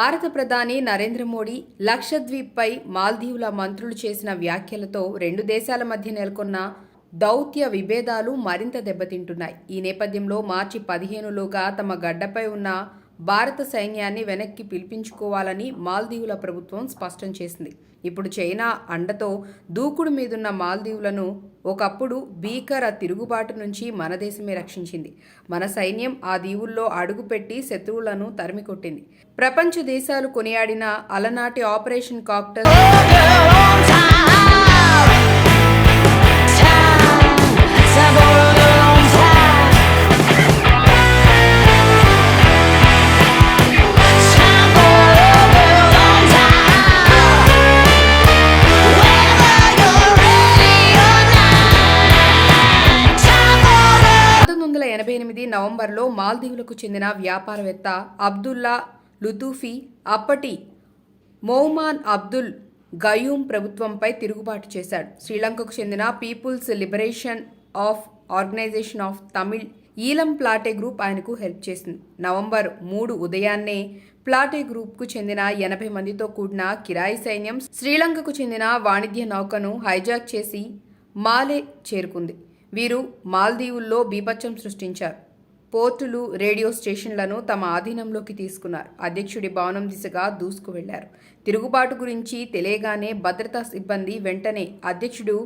భారత ప్రధాని నరేంద్ర మోడీ లక్షద్వీప్పై మాల్దీవుల మంత్రులు చేసిన వ్యాఖ్యలతో రెండు దేశాల మధ్య నెలకొన్న దౌత్య విభేదాలు మరింత దెబ్బతింటున్నాయి. ఈ నేపథ్యంలో మార్చి పదిహేనులోగా తమ గడ్డపై ఉన్న భారత సైన్యాన్ని వెనక్కి పిలిపించుకోవాలని మాల్దీవుల ప్రభుత్వం స్పష్టం చేసింది. ఇప్పుడు చైనా అండతో దూకుడు మీదున్న మాల్దీవులను ఒకప్పుడు భీకర తిరుగుబాటు నుంచి మన దేశమే రక్షించింది. మన సైన్యం ఆ దీవుల్లో అడుగుపెట్టి శత్రువులను తరిమికొట్టింది. ప్రపంచ దేశాలు కొనియాడిన అలనాటి ఆపరేషన్ కాక్టర్ ఎనభై ఎనిమిది నవంబర్లో మాల్దీవులకు చెందిన వ్యాపారవేత్త అబ్దుల్లా లుతూఫీ అప్పటి మౌమాన్ అబ్దుల్ గయూమ్ ప్రభుత్వంపై తిరుగుబాటు చేశాడు. శ్రీలంకకు చెందిన people's liberation of organisation of Tamil Eelam PLOTE group ఆయనకు హెల్ప్ చేసింది. నవంబర్ మూడు ఉదయాన్నే ప్లాటే గ్రూప్కు చెందిన ఎనభై మందితో కూడిన కిరాయి సైన్యం శ్రీలంకకు చెందిన వాణిజ్య నౌకను హైజాక్ చేసి మాలే చేరుకుంది. వీరు మాల్దీవుల్లో బీభత్సం సృష్టించారు. పోర్టులు రేడియో స్టేషన్లను తమ ఆధీనంలోకి తీసుకున్నారు. అధ్యక్షుడి భవనం దిశగా దూసుకు వెళ్ళారు తిరుగుబాటు గురించి తెలియగానే భద్రతా సిబ్బంది వెంటనే అధ్యక్షుడు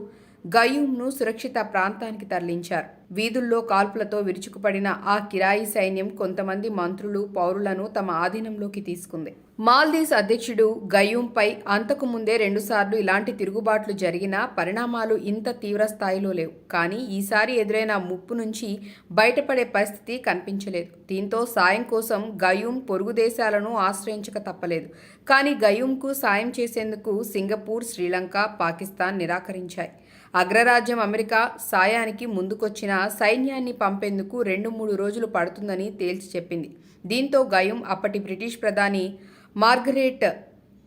గయూంను సురక్షిత ప్రాంతానికి తరలించారు. వీధుల్లో కాల్పులతో విరుచుకుపడిన ఆ కిరాయి సైన్యం కొంతమంది మంత్రులు పౌరులను తమ ఆధీనంలోకి తీసుకుంది. మాల్దీవ్స్ అధ్యక్షుడు గయూంపై అంతకు ముందే రెండుసార్లు ఇలాంటి తిరుగుబాట్లు జరిగినా పరిణామాలు ఇంత తీవ్ర స్థాయిలో లేవు. కానీ ఈసారి ఎదురైన ముప్పు నుంచి బయటపడే పరిస్థితి కనిపించలేదు. దీంతో సాయం కోసం గయూం పొరుగు దేశాలను ఆశ్రయించక తప్పలేదు. కానీ గయూంకు సాయం చేసేందుకు సింగపూర్ శ్రీలంక పాకిస్తాన్ నిరాకరించాయి. అగ్రరాజ్యం అమెరికా సాయానికి ముందుకొచ్చిన సైన్యాన్ని పంపేందుకు రెండు మూడు రోజులు పడుతుందని తేల్చి చెప్పింది. దీంతో గయం అప్పటి బ్రిటిష్ ప్రధాని మార్గరేట్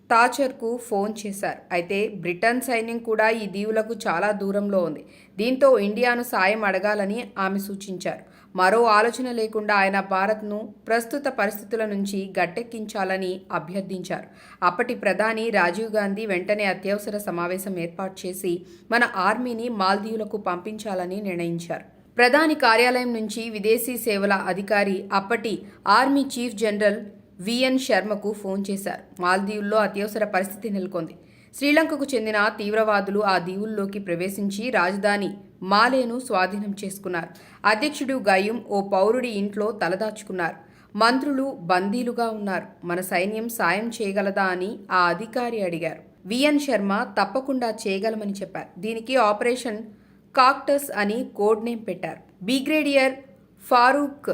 తాచర్కు ఫోన్ చేశారు. అయితే బ్రిటన్ సైన్యం కూడా ఈ దీవులకు చాలా దూరంలో ఉంది. దీంతో ఇండియాను సాయం అడగాలని ఆమె సూచించారు. మరో ఆలోచన లేకుండా ఆయన భారత్ను ప్రస్తుత పరిస్థితుల నుంచి గట్టెక్కించాలని అభ్యర్థించారు. అప్పటి ప్రధాని రాజీవ్ గాంధీ వెంటనే అత్యవసర సమావేశం ఏర్పాటు చేసి మన ఆర్మీని మాల్దీవులకు పంపించాలని నిర్ణయించారు. ప్రధాని కార్యాలయం నుంచి విదేశీ సేవల అధికారి అప్పటి ఆర్మీ చీఫ్ జనరల్ విఎన్ శర్మకు ఫోన్ చేశారు. మాల్దీవుల్లో అత్యవసర పరిస్థితి నెలకొంది. శ్రీలంకకు చెందిన తీవ్రవాదులు ఆ దీవుల్లోకి ప్రవేశించి రాజధాని మాలేను స్వాధీనం చేసుకున్నారు. అధ్యక్షుడు గయూం ఓ పౌరుడి ఇంట్లో తలదాచుకున్నారు. మంత్రులు బందీలుగా ఉన్నారు. మన సైన్యం సాయం చేయగలదా అని ఆ అధికారి అడిగారు. విఎన్ శర్మ తప్పకుండా చేయగలమని చెప్పారు. దీనికి ఆపరేషన్ కాక్టస్ అని కోడ్ నేమ్ పెట్టారు. బ్రిగేడియర్ ఫారూక్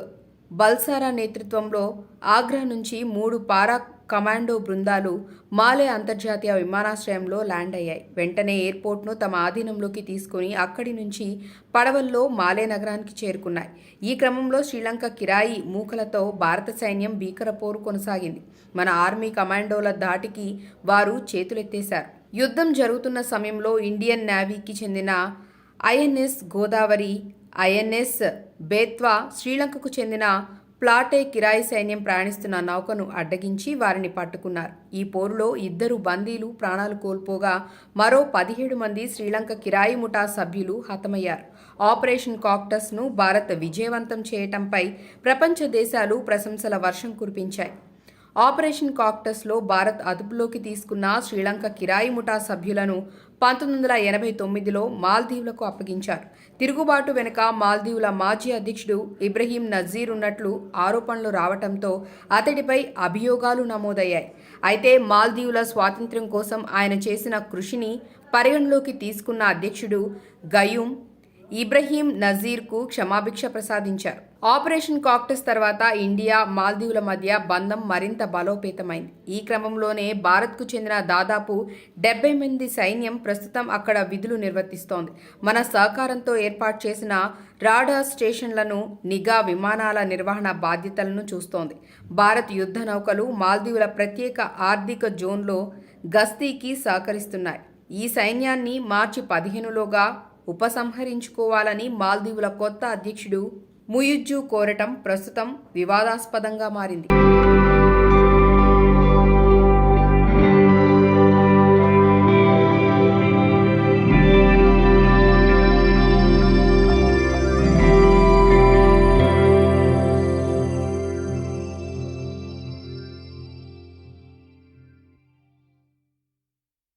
బల్సారా నేతృత్వంలో ఆగ్రా నుంచి మూడు పారా కమాండో బృందాలు మాలే అంతర్జాతీయ విమానాశ్రయంలో ల్యాండ్ అయ్యాయి. వెంటనే ఎయిర్పోర్ట్ను తమ ఆధీనంలోకి తీసుకుని అక్కడి నుంచి పడవల్లో మాలే నగరానికి చేరుకున్నాయి. ఈ క్రమంలో శ్రీలంక కిరాయి మూకలతో భారత సైన్యం భీకర పోరు కొనసాగింది. మన ఆర్మీ కమాండోల దాటికి వారు చేతులెత్తేశారు. యుద్ధం జరుగుతున్న సమయంలో ఇండియన్ నేవీకి చెందిన ఐఎన్ఎస్ గోదావరి ఐఎన్ఎస్ బేత్వా శ్రీలంకకు చెందిన ప్లాటే కిరాయి సైన్యం ప్రయాణిస్తున్న నౌకను అడ్డగించి వారిని పట్టుకున్నారు. ఈ పోరులో ఇద్దరు బందీలు ప్రాణాలు కోల్పోగా మరో పదిహేడు మంది శ్రీలంక కిరాయి ముఠా సభ్యులు హతమయ్యారు. ఆపరేషన్ కాక్టస్ను భారత్ విజయవంతం చేయటంపై ప్రపంచ దేశాలు ప్రశంసల వర్షం కురిపించాయి. ఆపరేషన్ కాక్టస్లో భారత్ అదుపులోకి తీసుకున్న శ్రీలంక కిరాయి ముఠా సభ్యులను పంతొమ్మిది వందల ఎనభై తొమ్మిదిలో మాల్దీవులకు అప్పగించారు. తిరుగుబాటు వెనుక మాల్దీవుల మాజీ అధ్యక్షుడు ఇబ్రహీం నజీర్ ఉన్నట్లు ఆరోపణలు రావటంతో అతడిపై అభియోగాలు నమోదయ్యాయి. అయితే మాల్దీవుల స్వాతంత్ర్యం కోసం ఆయన చేసిన కృషిని పరిగణలోకి తీసుకున్న అధ్యక్షుడు గయూం ఇబ్రహీం నజీర్కు క్షమాభిక్ష ప్రసాదించారు. ఆపరేషన్ కాక్టస్ తర్వాత ఇండియా మాల్దీవుల మధ్య బంధం మరింత బలోపేతమైంది. ఈ క్రమంలోనే భారత్కు చెందిన దాదాపు డెబ్బై మంది సైన్యం ప్రస్తుతం అక్కడ విధులు నిర్వర్తిస్తోంది. మన సహకారంతో ఏర్పాటు చేసిన రాడార్ స్టేషన్లను నిఘా విమానాల నిర్వహణ బాధ్యతలను చూస్తోంది. భారత్ యుద్ధ నౌకలు మాల్దీవుల ప్రత్యేక ఆర్థిక జోన్లో గస్తీకి సహకరిస్తున్నాయి. ఈ సైన్యాన్ని మార్చి పదిహేనులోగా ఉపసంహరించుకోవాలని మాల్దీవుల కొత్త అధ్యక్షుడు ముయుజ్జు కోరటం ప్రస్తుతం వివాదాస్పదంగా మారింది.